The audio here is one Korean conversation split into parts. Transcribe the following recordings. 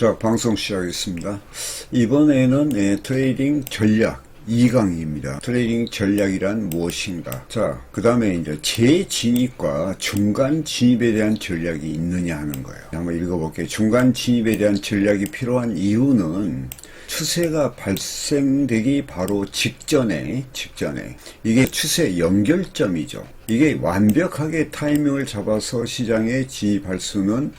자, 방송 시작하겠습니다. 이번에는 예, 트레이딩 전략 2강입니다. 트레이딩 전략이란 무엇인가? 자, 그 다음에 이제 재진입과 중간 진입에 대한 전략이 있느냐 하는 거예요. 한번 읽어볼게요. 중간 진입에 대한 전략이 필요한 이유는 추세가 발생되기 바로 직전에, 직전에. 이게 추세 연결점이죠. 이게 완벽하게 타이밍을 잡아서 시장에 진입할 수는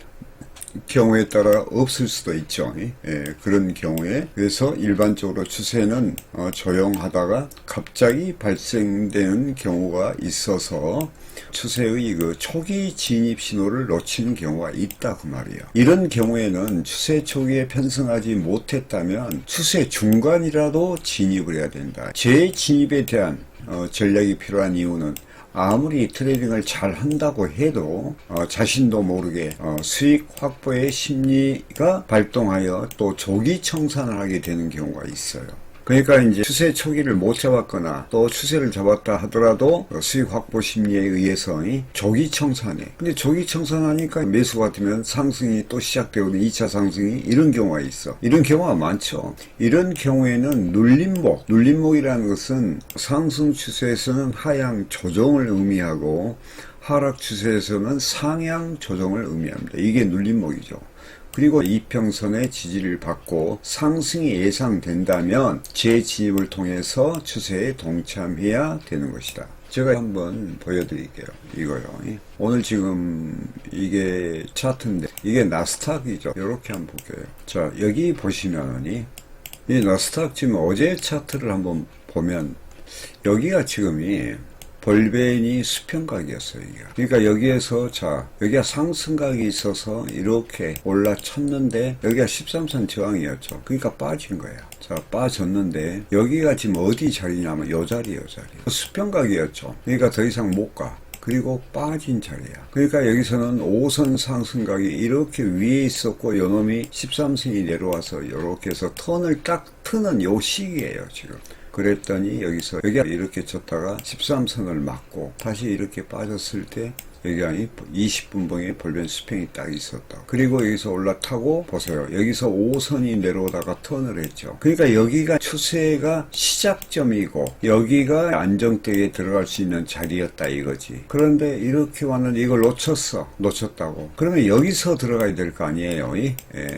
경우에 따라 없을 수도 있죠. 예, 그런 경우에 그래서 일반적으로 추세는 어, 조용하다가 갑자기 발생되는 경우가 있어서 추세의 그 초기 진입 신호를 놓치는 경우가 있다 그 말이에요. 이런 경우에는 추세 초기에 편승하지 못했다면 추세 중간이라도 진입을 해야 된다. 재진입에 대한 어, 전략이 필요한 이유는 아무리 트레이딩을 잘 한다고 해도 어, 자신도 모르게 어, 수익 확보의 심리가 발동하여 또 조기 청산을 하게 되는 경우가 있어요. 그러니까 이제 추세 초기를 못 잡았거나 또 추세를 잡았다 하더라도 수익 확보 심리에 의해서 이 조기 청산해. 근데 조기 청산하니까 매수 같으면 상승이 또 시작되거든. 2차 상승이 이런 경우가 있어. 이런 경우가 많죠. 이런 경우에는 눌림목, 눌림목이라는 것은 상승 추세에서는 하향 조정을 의미하고 하락 추세에서는 상향 조정을 의미합니다. 이게 눌림목이죠. 그리고 이평선의 지지를 받고 상승이 예상된다면 재진입을 통해서 추세에 동참해야 되는 것이다. 제가 한번 보여드릴게요. 이거요. 오늘 지금 이게 차트인데 이게 나스닥이죠. 이렇게 한번 볼게요. 자 여기 보시면이 이 나스닥 지금 어제 차트를 한번 보면 여기가 지금이 벌벤이 수평각이었어요. 그러니까 여기에서 자 여기가 상승각이 있어서 이렇게 올라쳤는데 여기가 13선 저항이었죠. 그러니까 빠진 거예요. 자 빠졌는데 여기가 지금 어디 자리냐면 요 자리 요 자리. 수평각이었죠. 그러니까 더 이상 못 가. 그리고 빠진 자리야. 그러니까 여기서는 5선 상승각이 이렇게 위에 있었고 요놈이 13선이 내려와서 이렇게 해서 턴을 딱 트는 요 시기예요 지금. 그랬더니 여기서 여기가 이렇게 쳤다가 13선을 맞고 다시 이렇게 빠졌을 때 여기가 20분봉에 벌변 수평이 딱 있었다. 그리고 여기서 올라타고 보세요. 여기서 5선이 내려오다가 턴을 했죠. 그러니까 여기가 추세가 시작점이고 여기가 안정대에 들어갈 수 있는 자리였다 이거지. 그런데 이렇게 왔는데 이걸 놓쳤어. 놓쳤다고. 그러면 여기서 들어가야 될 거 아니에요. 예.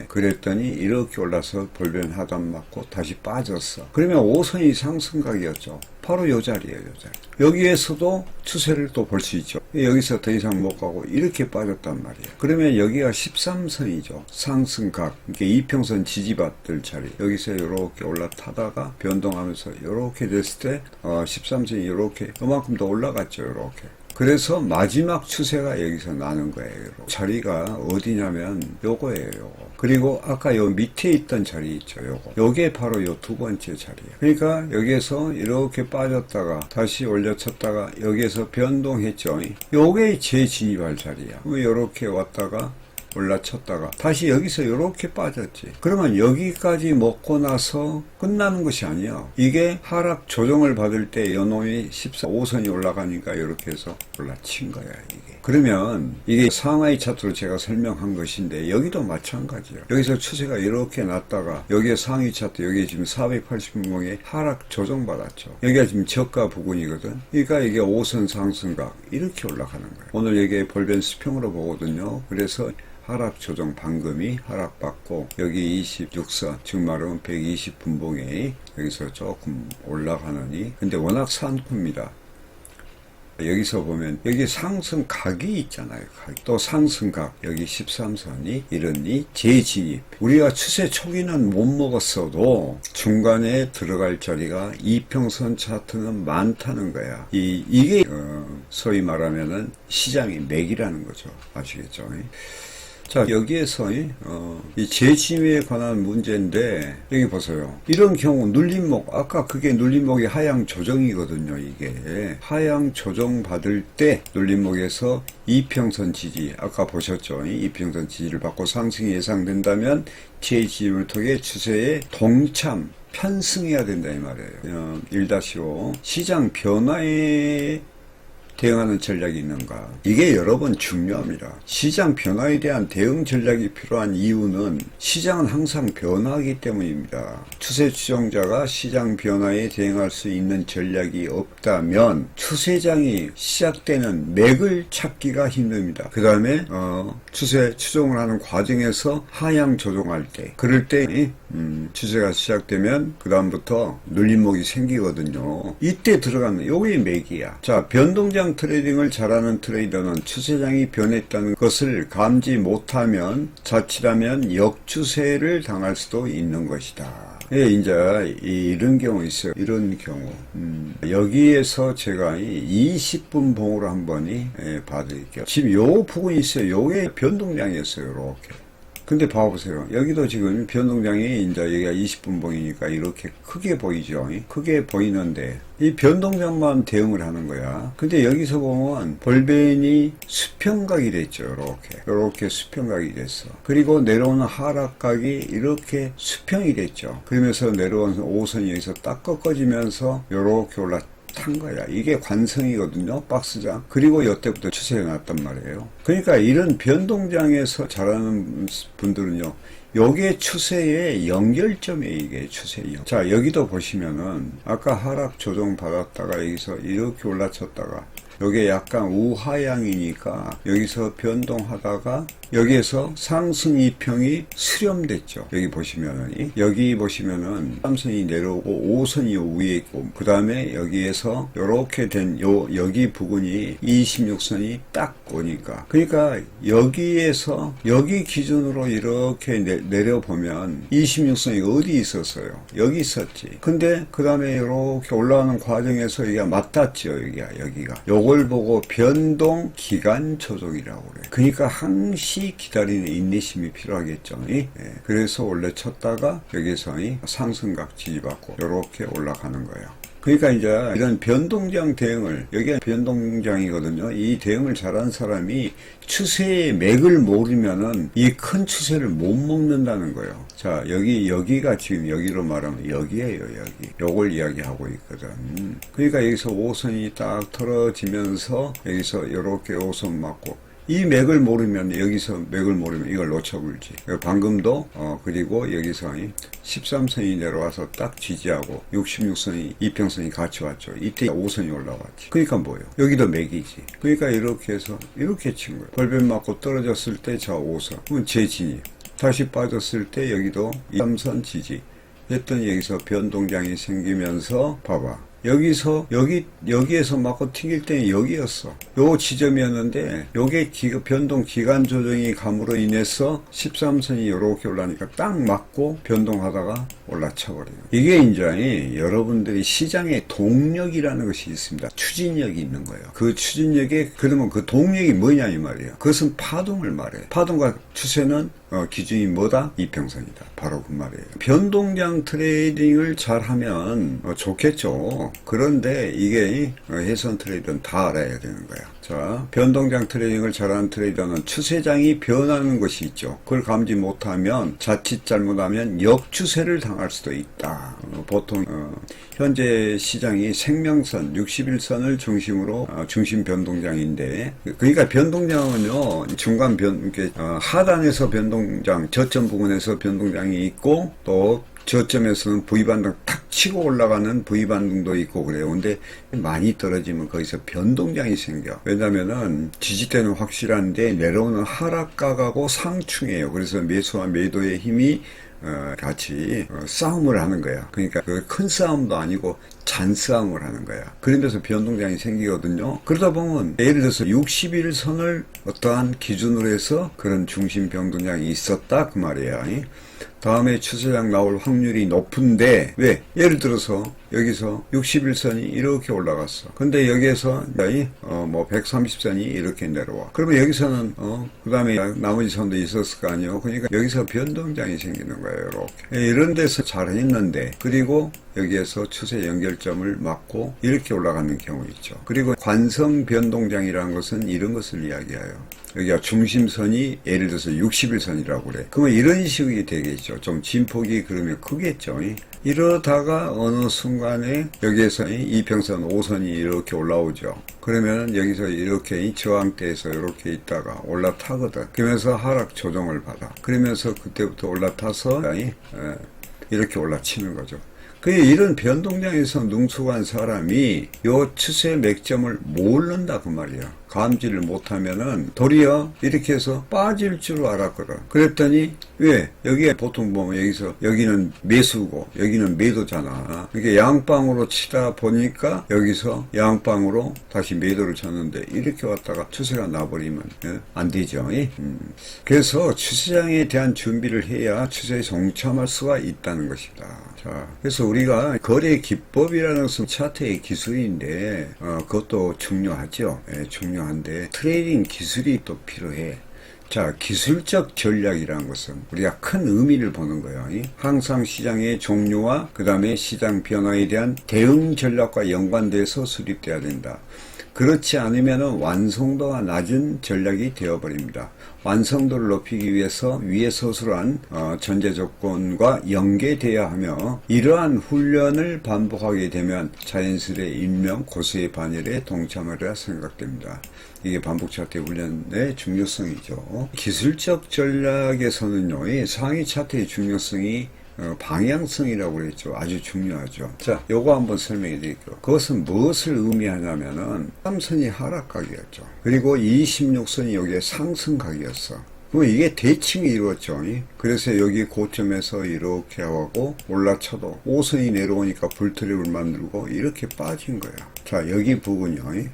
그랬더니 이렇게 올라서 벌변 하단 맞고 다시 빠졌어. 그러면 5선이 상승각이었죠. 바로 요 자리예요, 요 자리. 여기에서도 추세를 또 볼 수 있죠. 여기서 더 이상 못 가고 이렇게 빠졌단 말이에요. 그러면 여기가 13선이죠. 상승각, 이렇게 이평선 지지받들 자리. 여기서 이렇게 올라타다가 변동하면서 이렇게 됐을 때 어, 13선이 이렇게 그만큼 더 올라갔죠, 이렇게. 그래서 마지막 추세가 여기서 나는 거예요. 자리가 어디냐면 요거예요. 요거. 그리고 아까 요 밑에 있던 자리 있죠. 요거. 요게 바로 요 두 번째 자리예요. 그러니까 여기에서 이렇게 빠졌다가 다시 올려쳤다가 여기에서 변동했죠. 요게 재진입할 자리야. 요렇게 왔다가 올라쳤다가 다시 여기서 이렇게 빠졌지. 그러면 여기까지 먹고 나서 끝나는 것이 아니야. 이게 하락 조정을 받을 때 연놈이 14, 5선이 올라가니까 이렇게 해서 올라친 거야, 이게. 그러면 이게 상하이 차트로 제가 설명한 것인데 여기도 마찬가지예요. 여기서 추세가 이렇게 났다가 여기에 상위 차트 여기 지금 480분봉에 하락 조정 받았죠. 여기가 지금 저가 부근이거든. 그러니까 이게 5선 상승각 이렇게 올라가는 거예요. 오늘 여기에 볼벤 수평으로 보거든요. 그래서 하락 조정 방금이 하락받고 여기 26선 즉 말하면 120분봉에 여기서 조금 올라가느니 근데 워낙 산후입니다. 여기서 보면 여기 상승각이 있잖아요. 각. 또 상승각 여기 13선이 이러니 재진입. 우리가 추세 초기는 못 먹었어도 중간에 들어갈 자리가 이평선 차트는 많다는 거야. 이 이게 어, 소위 말하면은 시장의 맥이라는 거죠. 아시겠죠? 자 여기에서 어, 이 재침에 관한 문제인데 여기 보세요. 이런 경우 눌림목 아까 그게 눌림목이 하향 조정이거든요. 이게 하향 조정 받을 때 눌림목에서 이평선 지지 아까 보셨죠. 이평선 지지를 받고 상승이 예상된다면 재진입을 통해 추세에 동참 편승해야 된다 이 말이에요. 어, 1-5 시장 변화에 대응하는 전략이 있는가? 이게 여러분 중요합니다. 시장 변화에 대한 대응 전략이 필요한 이유는 시장은 항상 변화하기 때문입니다. 추세 추종자가 시장 변화에 대응할 수 있는 전략이 없다면 추세장이 시작되는 맥을 찾기가 힘듭니다. 그 다음에 어, 추세 추종을 하는 과정에서 하향 조정할 때 그럴 때 음, 추세가 시작되면 그 다음부터 눌림목이 생기거든요. 이때 들어가는 요게 맥이야. 자 변동장 트레이딩을 잘하는 트레이더는 추세장이 변했다는 것을 감지 못하면 자칫하면 역추세를 당할 수도 있는 것이다. 예, 이제 이런 경우 있어요. 이런 경우 음, 여기에서 제가 이 20분 봉으로 한 번이 예, 봐드릴게요. 지금 요 부분이 있어요. 요게 변동량이었어요. 이렇게. 근데 봐보세요. 여기도 지금 변동량이 이제 여기가 20분 봉이니까 이렇게 크게 보이죠. 크게 보이는데 이 변동량만 대응을 하는 거야. 근데 여기서 보면 볼벤이 수평각이 됐죠. 이렇게. 이렇게 수평각이 됐어. 그리고 내려오는 하락각이 이렇게 수평이 됐죠. 그러면서 내려오는 5선이 여기서 딱 꺾어지면서 이렇게 올라 탄 거야. 이게 관성이거든요. 박스장. 그리고 여태부터 추세가 났단 말이에요. 그러니까 이런 변동장에서 잘하는 분들은요. 요게 추세의 연결점이에요, 이게 추세요. 자, 여기도 보시면은, 아까 하락 조정 받았다가 여기서 이렇게 올라쳤다가, 요게 약간 우하향이니까, 여기서 변동하다가, 여기에서 상승 이평이 수렴됐죠. 여기 보시면은, 여기 보시면은, 3선이 내려오고 5선이 위에 있고, 그 다음에 여기에서 요렇게 된 요, 여기 부분이 26선이 딱 오니까. 그러니까 여기에서, 여기 기준으로 이렇게 내, 내려보면 26선이 어디 있었어요? 여기 있었지. 근데 그 다음에 이렇게 올라가는 과정에서 여기가 맞닿죠. 여기가, 여기가. 요걸 보고 변동 기간 조정이라고 그래요. 그러니까 항시 기다리는 인내심이 필요하겠죠. 예. 그래서 원래 쳤다가 여기서 이 상승각 지지받고 이렇게 올라가는 거예요. 그러니까 이제 이런 변동장 대응을 여기가 변동장이거든요. 이 대응을 잘하는 사람이 추세의 맥을 모르면은 이 큰 추세를 못 먹는다는 거예요. 자 여기 여기가 지금 여기로 말하면 여기에요 여기. 요걸 이야기하고 있거든. 그러니까 여기서 5선이 딱 털어지면 서 여기서 이렇게 5선 맞고 이 맥을 모르면 여기서 맥을 모르면 이걸 놓쳐버리지. 방금도 어 그리고 여기서 13선이 내려와서 딱 지지하고 66선이 이평선이 같이 왔죠. 이때 5선이 올라왔지. 그러니까 뭐예요? 여기도 맥이지. 그러니까 이렇게 해서 이렇게 친 거예요. 벌변 맞고 떨어졌을 때 저 5선. 그럼 재진이. 다시 빠졌을 때 여기도 3선 지지. 했더니 여기서 변동장이 생기면서 봐봐. 여기서 여기 여기에서 맞고 튕길 때는 여기였어. 요 지점이었는데 요게 기, 변동 기간 조정이 감으로 인해서 13선이 이렇게 올라니까 딱 맞고 변동하다가 올라쳐 버려요. 이게 이제 여러분들이 시장의 동력이라는 것이 있습니다. 추진력이 있는 거예요. 그 추진력에 그러면 그 동력이 뭐냐 이 말이에요. 그것은 파동을 말해요. 파동과 추세는 어, 기준이 뭐다? 이평선이다. 바로 그 말이에요. 변동장 트레이딩을 잘하면 어, 좋겠죠. 그런데 이게 어, 해선 트레이더는 다 알아야 되는 거야. 자, 변동장 트레이딩을 잘하는 트레이더는 추세장이 변하는 것이 있죠. 그걸 감지 못하면 자칫 잘못하면 역추세를 당할 수도 있다. 어, 보통 어, 현재 시장이 생명선 61선을 중심으로 어, 중심 변동장인데 그러니까 변동장은요 중간 변 어, 하단에서 변동장 저점 부분에서 변동장이 있고 또 저점에서는 V반등 탁 치고 올라가는 V반등도 있고 그래요. 근데 많이 떨어지면 거기서 변동장이 생겨. 왜냐면은 지지대는 확실한데 내려오는 하락각하고 상충해요. 그래서 매수와 매도의 힘이 어, 같이 어, 싸움을 하는 거야. 그러니까 그 큰 싸움도 아니고 잔싸움을 하는 거야. 그러면서 변동장이 생기거든요. 그러다 보면 예를 들어서 61선을 어떠한 기준으로 해서 그런 중심 변동장이 있었다 그 말이야. 다음에 추세장 나올 확률이 높은데 왜? 예를 들어서 여기서 61선이 이렇게 올라갔어. 근데 여기에서 어뭐 130선이 이렇게 내려와. 그러면 여기서는 어 그다음에 나머지 선도 있었을 거 아니에요. 그러니까 여기서 변동장이 생기는 거예요. 이렇게. 예, 이런 데서 잘 했는데 그리고 여기에서 추세 연결 8점을 맞고 이렇게 올라가는 경우 있죠. 그리고 관성 변동장이라는 것은 이런 것을 이야기해요. 여기가 중심선이 예를 들어서 60일선이라고 그래. 그러면 이런 식이 되겠죠. 좀 진폭이 그러면 크겠죠. 이러다가 어느 순간에 여기에서 이평선 5선이 이렇게 올라오죠. 그러면 여기서 이렇게 저항대에서 이렇게 있다가 올라타거든. 그러면서 하락 조정을 받아. 그러면서 그때부터 올라타서 이렇게 올라치는 거죠. 그 이런 변동량에서 능숙한 사람이 요 추세 맥점을 모른다 그 말이야. 감지를 못하면은 도리어 이렇게 해서 빠질 줄 알았거든. 그랬더니 왜 여기에 보통 보면 여기서 여기는 매수고 여기는 매도잖아. 이게 양방으로 치다 보니까 여기서 양방으로 다시 매도를 쳤는데 이렇게 왔다가 추세가 나버리면 예? 안 되죠. 음. 그래서 추세장에 대한 준비를 해야 추세에 동참할 수가 있다는 것이다. 자, 그래서 우리가 거래 기법이라는 것은 차트의 기술인데 어, 그것도 중요하죠. 예, 중요한데 트레이딩 기술이 또 필요해. 자, 기술적 전략이라는 것은 우리가 큰 의미를 보는 거예요. 항상 시장의 종류와 그 다음에 시장 변화에 대한 대응 전략과 연관돼서 수립돼야 된다. 그렇지 않으면 완성도가 낮은 전략이 되어버립니다. 완성도를 높이기 위해서 위에 서술한 어, 전제 조건과 연계돼야 하며 이러한 훈련을 반복하게 되면 자연스레 일명 고수의 반열에 동참하리라 생각됩니다. 이게 반복 차트 훈련의 중요성이죠. 기술적 전략에서는요, 이 상위 차트의 중요성이 어, 방향성이라고 그랬죠. 아주 중요하죠. 자, 요거 한번 설명해 드릴게요. 그것은 무엇을 의미하냐면은 3선이 하락각이었죠. 그리고 26선이 여기에 상승각이었어. 그럼 이게 대칭이 이루어졌죠. 그래서 여기 고점에서 이렇게 하고 올라쳐도 5선이 내려오니까 불트랩을 만들고 이렇게 빠진 거야. 자, 여기 부분이요. 예.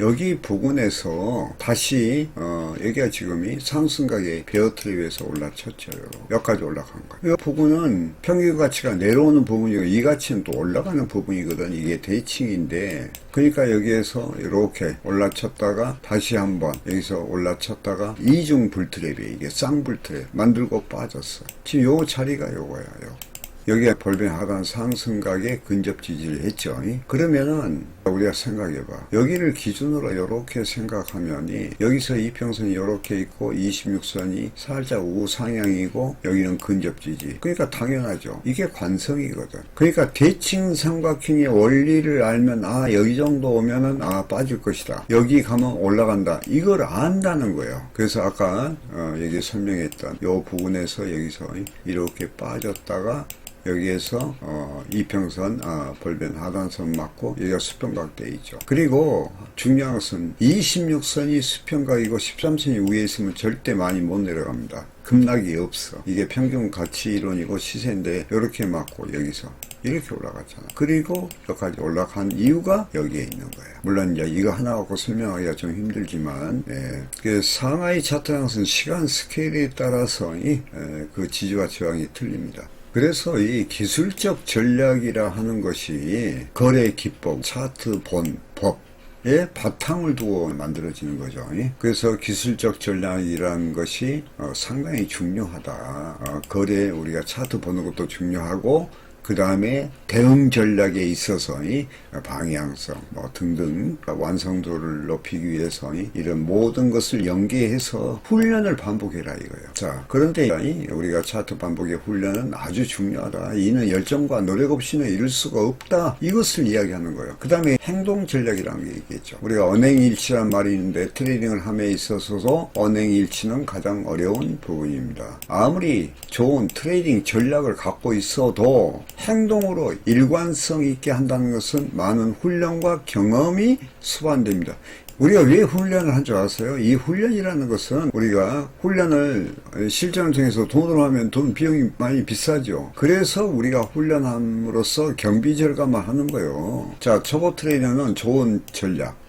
여기 부분에서 다시, 어, 여기가 지금이 상승각의 베어트랩에서 올라쳤죠. 여기까지 올라간 거예요. 이 부분은 평균 가치가 내려오는 부분이고 이 가치는 또 올라가는 부분이거든. 이게 대칭인데. 그러니까 여기에서 이렇게 올라쳤다가 다시 한번 여기서 올라쳤다가 이중 불트랩이 이게 쌍불트랩 만들고 빠졌어. 지금 요 자리가 요거야. 요. 여기에 볼벤 하단 상승각에 근접 지지를 했죠. 그러면은 우리가 생각해봐. 여기를 기준으로 이렇게 생각하면이 여기서 이평선이 이렇게 있고 26선이 살짝 우상향이고 여기는 근접 지지. 그러니까 당연하죠. 이게 관성이거든. 그러니까 대칭 삼각형의 원리를 알면 아 여기 정도 오면은 아 빠질 것이다. 여기 가면 올라간다. 이걸 안다는 거예요. 그래서 아까 어, 여기 설명했던 요 부분에서 여기서 이렇게 빠졌다가 여기에서 어, 이평선 어, 볼변 하단선 맞고 여기가 수평각 돼 있죠. 그리고 중요한 것은 26선이 수평각이고 13선이 위에 있으면 절대 많이 못 내려갑니다. 급락이 없어. 이게 평균 가치 이론이고 시세인데 이렇게 맞고 여기서 이렇게 올라갔잖아. 그리고 여기까지 올라간 이유가 여기에 있는 거야. 물론 이제 이거 하나 갖고 설명하기가 좀 힘들지만 예. 그 상하이 차트 항상 시간 스케일에 따라서 이, 예, 그 지지와 저항이 틀립니다. 그래서 이 기술적 전략이라 하는 것이 거래 기법, 차트 본, 법, 의 바탕을 두고 만들어지는 거죠. 그래서 기술적 전략이라는 것이 어, 상당히 중요하다. 어, 거래 우리가 차트 보는 것도 중요하고 그 다음에 대응 전략에 있어서 이 방향성 뭐 등등 완성도를 높이기 위해서 이런 모든 것을 연계해서 훈련을 반복해라 이거예요. 자 그런데 우리가 차트 반복의 훈련은 아주 중요하다. 이는 열정과 노력 없이는 이룰 수가 없다. 이것을 이야기하는 거예요. 그 다음에 행동 전략이라는 게 있겠죠. 우리가 언행일치란 말이 있는데 트레이딩을 함에 있어서도 언행일치는 가장 어려운 부분입니다. 아무리 좋은 트레이딩 전략을 갖고 있어도 행동으로 일관성 있게 한다는 것은 많은 훈련과 경험이 수반됩니다. 우리가 왜 훈련을 한 줄 아세요? 이 훈련이라는 것은 우리가 훈련을 실전을 통해서 돈으로 하면 돈 비용이 많이 비싸죠. 그래서 우리가 훈련함으로써 경비 절감을 하는 거예요. 자, 초보 트레이너는 좋은 전략.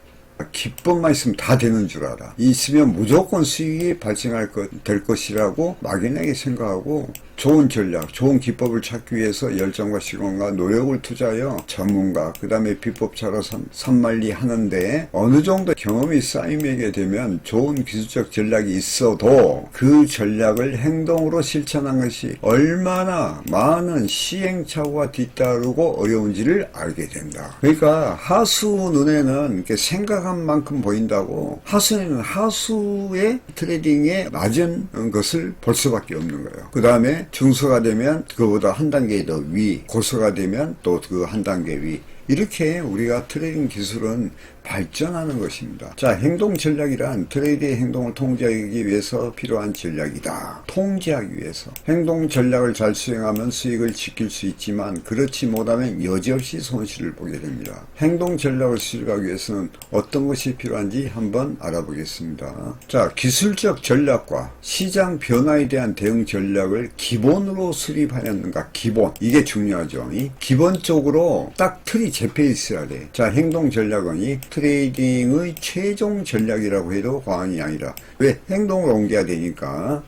기법만 있으면 다 되는 줄 알아. 있으면 무조건 수익이 발생할 것, 될 것이라고 막연하게 생각하고 좋은 전략, 좋은 기법을 찾기 위해서 열정과 시간과 노력을 투자하여 전문가, 그 다음에 비법차로 산, 산말리 하는데 어느 정도 경험이 쌓이게 되면 좋은 기술적 전략이 있어도 그 전략을 행동으로 실천한 것이 얼마나 많은 시행착오가 뒤따르고 어려운지를 알게 된다. 그러니까 하수 눈에는 이렇 게 생각한 만큼 보인다고 하수는 하수의 트레이딩에 낮은 것을 볼 수밖에 없는 거예요. 그 다음에 중소가 되면 그보다 한 단계 더 위, 고소가 되면 또 그 한 단계 위. 이렇게 우리가 트레이딩 기술은 발전하는 것입니다. 자, 행동 전략이란 트레이드의 행동을 통제하기 위해서 필요한 전략이다. 통제하기 위해서. 행동 전략을 잘 수행하면 수익을 지킬 수 있지만 그렇지 못하면 여지없이 손실을 보게 됩니다. 행동 전략을 수립하기 위해서는 어떤 것이 필요한지 한번 알아보겠습니다. 자, 기술적 전략과 시장 변화에 대한 대응 전략을 기본으로 수립하였는가? 기본. 이게 중요하죠. 이 기본적으로 딱 틀이 잡혀 있어야 돼. 자, 행동 전략은 이 트레이딩의 최종 전략이라고 해도 과언이 아니라 왜 행동을 옮겨야 되니까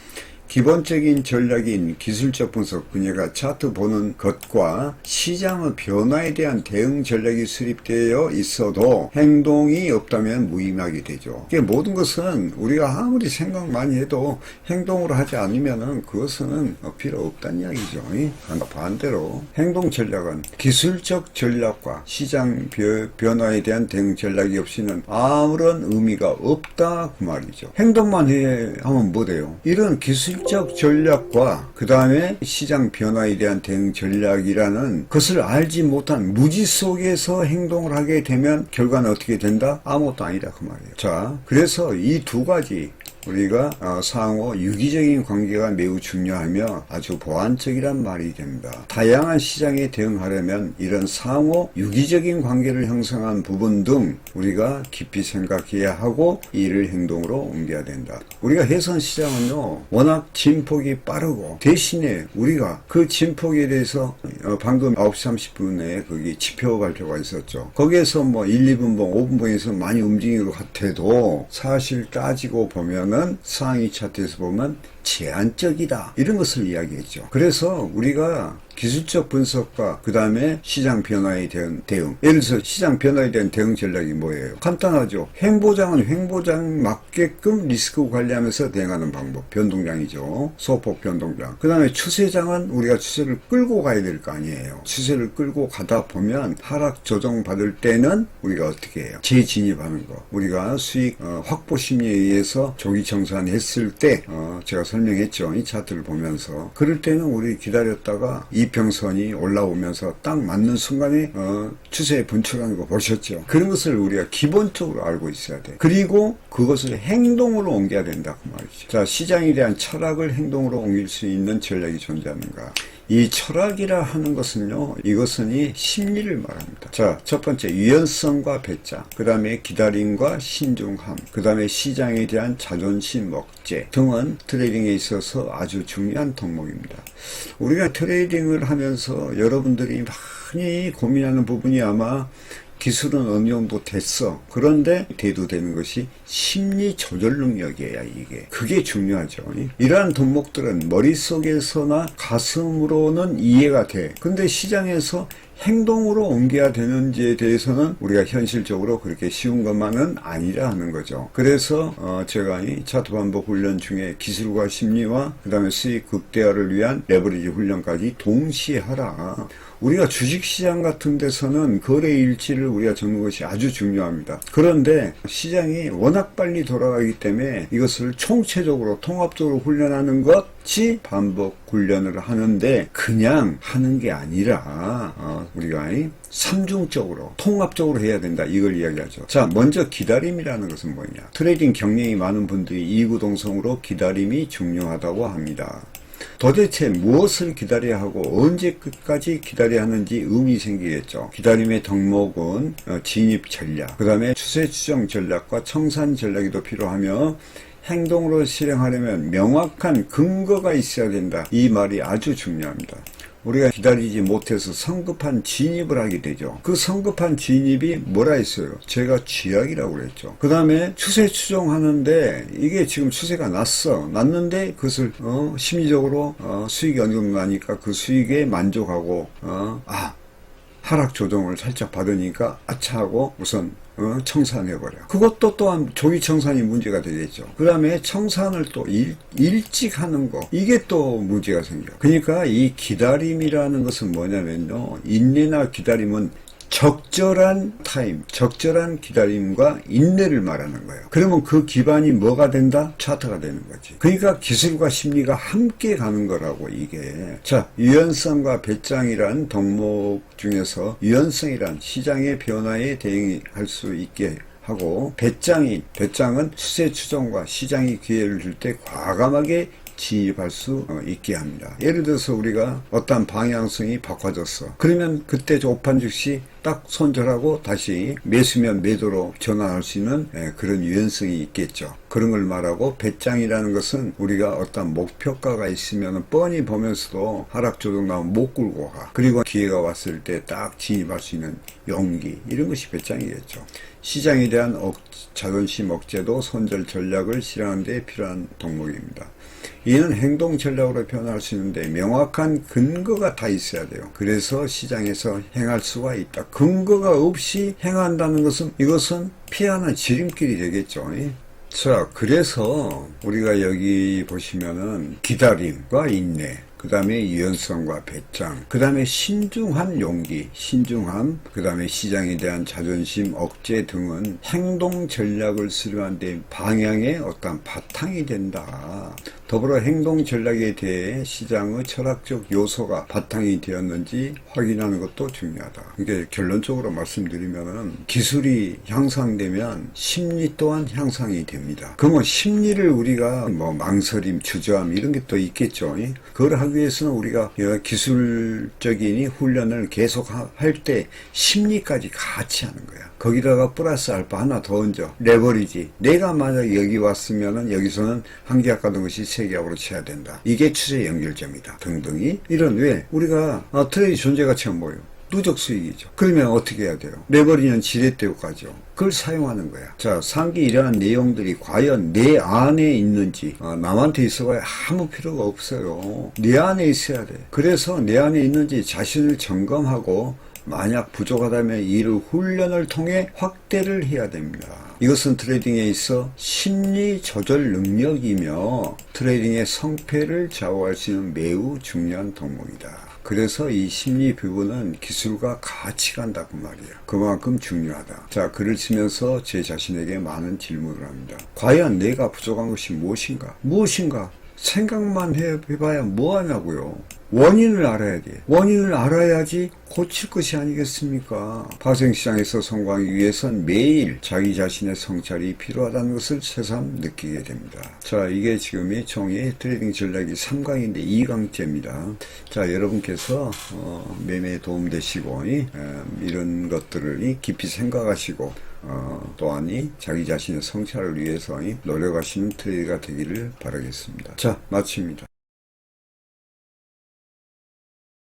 기본적인 전략인 기술적 분석, 그녀가 차트 보는 것과 시장의 변화에 대한 대응 전략이 수립되어 있어도 행동이 없다면 무의미하게 되죠. 모든 것은 우리가 아무리 생각 많이 해도 행동으로 하지 않으면은 그것은 필요 없다는 이야기죠. 반대로 행동 전략은 기술적 전략과 시장 변화에 대한 대응 전략이 없이는 아무런 의미가 없다 그 말이죠. 행동만 해 하면 뭐 돼요? 이런 기술 기술적 전략과 그 다음에 시장 변화에 대한 대응 전략이라는 것을 알지 못한 무지 속에서 행동을 하게 되면 결과는 어떻게 된다? 아무것도 아니다 그 말이에요. 자, 그래서 이 두 가지 우리가 어, 상호 유기적인 관계가 매우 중요하며 아주 보완적이란 말이 됩니다. 다양한 시장에 대응하려면 이런 상호 유기적인 관계를 형성한 부분 등 우리가 깊이 생각해야 하고 이를 행동으로 옮겨야 된다. 우리가 해선 시장은요 워낙 진폭이 빠르고 대신에 우리가 그 진폭에 대해서 어, 방금 9시 30분에 거기 지표 발표가 있었죠. 거기에서 뭐 1, 2분봉, 5분봉에서 많이 움직인 것 같아도 사실 따지고 보면 보면 상위 차트에서 보면 제한적이다. 이런 것을 이야기했죠. 그래서 우리가 기술적 분석과 그 다음에 시장 변화에 대한 대응. 예를 들어서 시장 변화에 대한 대응 전략이 뭐예요? 간단하죠. 횡보장은 횡보장 맞게끔 리스크 관리하면서 대응하는 방법. 변동장이죠. 소폭 변동장. 그 다음에 추세장은 우리가 추세를 끌고 가야 될 거 아니에요. 추세를 끌고 가다 보면 하락 조정 받을 때는 우리가 어떻게 해요? 재진입하는 거. 우리가 수익 어, 확보 심리에 의해서 조기 청산했을 때 어, 제가 설명했죠. 이 차트를 보면서. 그럴 때는 우리 기다렸다가 이평선이 올라오면서 딱 맞는 순간에 어, 추세에 분출하는 거 보셨죠? 그런 것을 우리가 기본적으로 알고 있어야 돼. 그리고 그것을 행동으로 옮겨야 된다. 그 말이죠. 자, 시장에 대한 철학을 행동으로 옮길 수 있는 전략이 존재하는가. 이 철학이라 하는 것은요, 이것은 이 심리를 말합니다. 자, 첫 번째, 유연성과 배짱, 그 다음에 기다림과 신중함, 그 다음에 시장에 대한 자존심 억제 등은 트레이딩에 있어서 아주 중요한 덕목입니다. 우리가 트레이딩을 하면서 여러분들이 많이 고민하는 부분이 아마 기술은 어느 정도 됐어. 그런데 대두되는 것이 심리 조절 능력이야, 이게. 그게 중요하죠. 이러한 덕목들은 머릿속에서나 가슴으로는 이해가 돼. 근데 시장에서 행동으로 옮겨야 되는지에 대해서는 우리가 현실적으로 그렇게 쉬운 것만은 아니라 하는 거죠. 그래서 어 제가 이 차트 반복 훈련 중에 기술과 심리와 그다음에 수익 극대화를 위한 레버리지 훈련까지 동시에 하라. 우리가 주식시장 같은 데서는 거래 일지를 우리가 적는 것이 아주 중요합니다. 그런데 시장이 워낙 빨리 돌아가기 때문에 이것을 총체적으로 통합적으로 훈련하는 것이 반복 훈련을 하는데 그냥 하는 게 아니라 어, 우리가 삼중적으로 통합적으로 해야 된다 이걸 이야기하죠. 자 먼저 기다림이라는 것은 뭐냐 트레이딩 경력이 많은 분들이 이구동성으로 기다림이 중요하다고 합니다. 도대체 무엇을 기다려야 하고 언제 끝까지 기다려야 하는지 의미 생기겠죠. 기다림의 덕목은 어, 진입 전략, 그 다음에 추세 추정 전략과 청산 전략이 더 필요하며 행동으로 실행하려면 명확한 근거가 있어야 된다. 이 말이 아주 중요합니다. 우리가 기다리지 못해서 성급한 진입을 하게 되죠. 그 성급한 진입이 뭐라 했어요? 제가 쥐약이라고 그랬죠. 그 다음에 추세 추종하는데 이게 지금 추세가 났어. 났는데 그것을 어, 심리적으로 어, 수익이 어느 정도 나니까 그 수익에 만족하고 어, 아 하락 조정을 살짝 받으니까 아차 하고 우선 어, 청산해버려. 그것도 또한 조기 청산이 문제가 되겠죠. 그 다음에 청산을 또 일, 일찍 하는 거. 이게 또 문제가 생겨. 그러니까 이 기다림이라는 것은 뭐냐면요. 인내나 기다림은 적절한 타임, 적절한 기다림과 인내를 말하는 거예요. 그러면 그 기반이 뭐가 된다? 차트가 되는 거지. 그러니까 기술과 심리가 함께 가는 거라고 이게. 자, 유연성과 배짱이란 덕목 중에서 유연성이란 시장의 변화에 대응할 수 있게 하고 배짱이 배짱은 추세 추종과 시장이 기회를 줄 때 과감하게 진입할 수 어, 있게 합니다. 예를 들어서 우리가 어떤 방향성이 바꿔졌어. 그러면 그때 조판 즉시 딱 손절하고 다시 매수면 매도로 전환할 수 있는 예, 그런 유연성이 있겠죠. 그런 걸 말하고 배짱이라는 것은 우리가 어떤 목표가가 있으면 뻔히 보면서도 하락 조정 나오면 못 굴고 가. 그리고 기회가 왔을 때 딱 진입할 수 있는 용기 이런 것이 배짱이겠죠. 시장에 대한 억, 자존심 억제도 손절 전략을 실행하는 데 필요한 덕목입니다. 이는 행동 전략으로 표현할 수 있는데 명확한 근거가 다 있어야 돼요. 그래서 시장에서 행할 수가 있다. 근거가 없이 행한다는 것은 이것은 피하는 지름길이 되겠죠. 자, 그래서 우리가 여기 보시면은 기다림과 인내, 그 다음에 유연성과 배짱, 그 다음에 신중한 용기, 신중함, 그 다음에 시장에 대한 자존심 억제 등은 행동 전략을 수립하는 데 방향의 어떤 바탕이 된다. 더불어 행동 전략에 대해 시장의 철학적 요소가 바탕이 되었는지 확인하는 것도 중요하다. 이게 결론적으로 말씀드리면은 기술이 향상되면 심리 또한 향상이 됩니다. 그러면 심리를 우리가 뭐 망설임, 주저함 이런 게 또 있겠죠. 그걸 하기 위해서는 우리가 기술적인 훈련을 계속 할 때 심리까지 같이 하는 거야. 거기다가 플러스 알파 하나 더 얹어. 레버리지. 내가 만약 여기 왔으면은 여기서는 한계약 같은 것이 세계약으로 쳐야 된다. 이게 추세 연결점이다. 등등이. 이런 왜 우리가 어, 트레이드 존재 가치가 뭐예 요? 누적 수익이죠. 그러면 어떻게 해야 돼요? 레버리는 지렛대고가죠. 그걸 사용하는 거야. 자, 상기 이러한 내용들이 과연 내 안에 있는지, 어, 남한테 있어봐야 아무 필요가 없어요. 내 안에 있어야 돼. 그래서 내 안에 있는지 자신을 점검하고, 만약 부족하다면 이를 훈련을 통해 확대를 해야 됩니다. 이것은 트레이딩에 있어 심리 조절 능력이며 트레이딩의 성패를 좌우할 수 있는 매우 중요한 덕목이다. 그래서 이 심리 부분은 기술과 같이 간다고 말이에요. 그만큼 중요하다. 자, 글을 쓰면서 제 자신에게 많은 질문을 합니다. 과연 내가 부족한 것이 무엇인가? 무엇인가? 생각만 해- 해봐야 뭐하냐고요. 원인을 알아야 돼. 원인을 알아야지 고칠 것이 아니겠습니까? 파생시장에서 성공하기 위해선 매일 자기 자신의 성찰이 필요하다는 것을 새삼 느끼게 됩니다. 자, 이게 지금이 총이 트레이딩 전략이 3강인데 2강째입니다. 자, 여러분께서 어, 매매에 도움되시고 이, 음, 이런 것들을 이 깊이 생각하시고 어, 또한이 자기 자신의 성찰을 위해서 이 노력하시는 트레이드가 되기를 바라겠습니다. 자, 마칩니다.